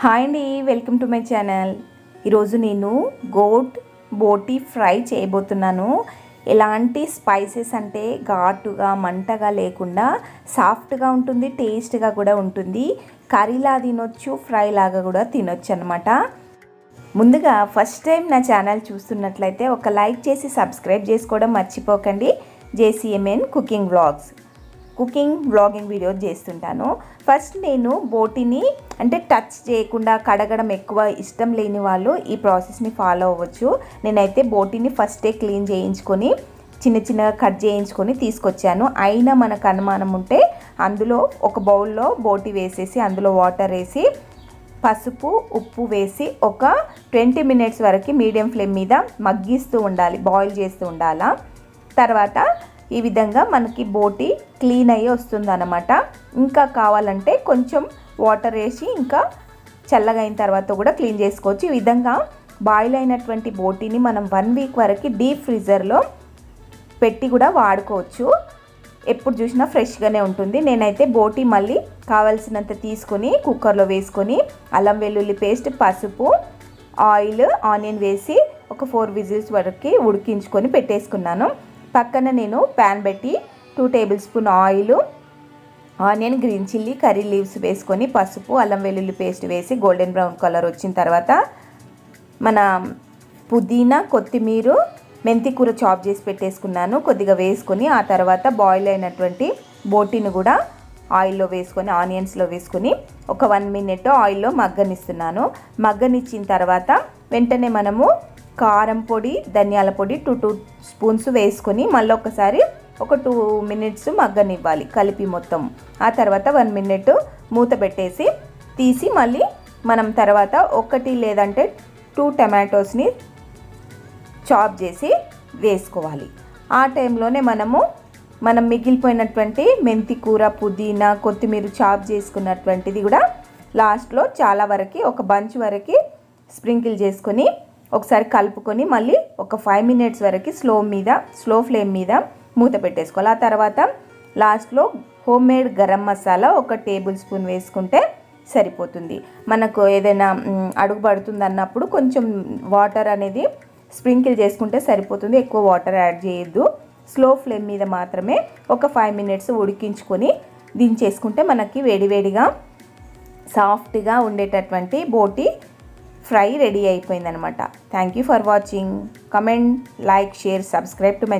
Hi అండి welcome to my channel. ఈరోజు నేను గోట్ బోటీ ఫ్రై చేయబోతున్నాను. ఎలాంటి స్పైసెస్ అంటే ఘాటుగా మంటగా లేకుండా సాఫ్ట్గా ఉంటుంది టేస్ట్గా కూడా ఉంటుంది. కర్రీలా తినొచ్చు ఫ్రై లాగా కూడా తినొచ్చు అనమాట ముందుగా ఫస్ట్ టైం నా ఛానల్ చూస్తున్నట్లయితే ఒక లైక్ చేసి సబ్స్క్రైబ్ చేసుకోవడం మర్చిపోకండి. JCMN cooking vlogs. Cooking vlogging video చేస్తుంటాను. ఫస్ట్ నేను బోటిని అంటే టచ్ చేయకుండా కడగడం ఎక్కువ ఇష్టం లేని వాళ్ళు ఈ ప్రాసెస్ని ఫాలో అవ్వచ్చు. నేనైతే బోటిని ఫస్టే క్లీన్ చేయించుకొని చిన్న చిన్నగా కట్ చేయించుకొని తీసుకొచ్చాను. అయినా మనకు అనుమానం ఉంటే అందులో ఒక బౌల్లో బోటి వేసేసి అందులో వాటర్ వేసి పసుపు ఉప్పు వేసి ఒక ట్వంటీ మినిట్స్ వరకు మీడియం ఫ్లేమ్ మీద మగ్గిస్తూ ఉండాలి బాయిల్ చేస్తూ ఉండాలా. తర్వాత ఈ విధంగా మనకి బోటి క్లీన్ అయ్యి వస్తుందన్నమాట. ఇంకా కావాలంటే కొంచెం వాటర్ వేసి ఇంకా చల్లగా అయిన తర్వాత కూడా క్లీన్ చేసుకోవచ్చు. ఈ విధంగా బాయిల్ అయినటువంటి బోటీని మనం వన్ వీక్ వరకు డీప్ ఫ్రీజర్లో పెట్టి కూడా వాడుకోవచ్చు. ఎప్పుడు చూసినా ఫ్రెష్గానే ఉంటుంది. నేనైతే బోటి మళ్ళీ కావలసినంత తీసుకొని కుక్కర్లో వేసుకొని అల్లం వెల్లుల్లి పేస్ట్ పసుపు ఆయిల్ ఆనియన్ వేసి ఒక ఫోర్ విజిల్స్ వరకు ఉడికించుకొని పెట్టేసుకున్నాను. పక్కన నేను ప్యాన్ పెట్టి two tablespoon oil onion green chilli curry leaves వేసుకొని పసుపు అల్లం వెల్లుల్లి పేస్ట్ వేసి గోల్డెన్ బ్రౌన్ కలర్ వచ్చిన తర్వాత మన పుదీనా కొత్తిమీర మెంతి కూర చాప్ చేసి పెట్టేసుకున్నాను. కొద్దిగా వేసుకొని ఆ తర్వాత బాయిల్ అయినటువంటి బోటీని కూడా ఆయిల్లో వేసుకొని ఆనియన్స్లో వేసుకొని ఒక వన్ మినిట్ ఆయిల్లో మగ్గనిస్తున్నాను. మగ్గనిచ్చిన తర్వాత వెంటనే మనము కారం పొడి ధనియాల పొడి టూ టూ స్పూన్స్ వేసుకొని మళ్ళీ ఒకసారి ఒక టూ మినిట్స్ మగ్గనివ్వాలి కలిపి మొత్తం. ఆ తర్వాత వన్ మినిట్ మూత పెట్టేసి తీసి మళ్ళీ మనం తర్వాత ఒకటి లేదంటే టూ టమాటోస్ని చాప్ చేసి వేసుకోవాలి. ఆ టైంలోనే మనము మనం మిగిలిపోయినటువంటి మెంతి కూర పుదీనా కొత్తిమీర చాప్ చేసుకున్నటువంటిది కూడా లాస్ట్లో చాలా వరకు ఒక బంచ్ వరకు స్ప్రింకిల్ చేసుకొని ఒకసారి కలుపుకొని మళ్ళీ ఒక ఫైవ్ మినిట్స్ వరకు స్లో మీద స్లో ఫ్లేమ్ మీద మూత పెట్టేసుకోవాలి. ఆ తర్వాత లాస్ట్లో హోమ్ మేడ్ గరం మసాలా ఒక టేబుల్ స్పూన్ వేసుకుంటే సరిపోతుంది. మనకు ఏదైనా అడుగు పడుతుంది అన్నప్పుడు కొంచెం వాటర్ అనేది స్ప్రింకిల్ చేసుకుంటే సరిపోతుంది. ఎక్కువ వాటర్ యాడ్ చేయొద్దు. స్లో ఫ్లేమ్ మీద మాత్రమే ఒక ఫైవ్ మినిట్స్ ఉడికించుకొని దించేసుకుంటే మనకి వేడివేడిగా సాఫ్ట్గా ఉండేటటువంటి బోటి ఫ్రై రెడీ అయిపోయిందనమాట. Thank you for watching comment like share subscribe to my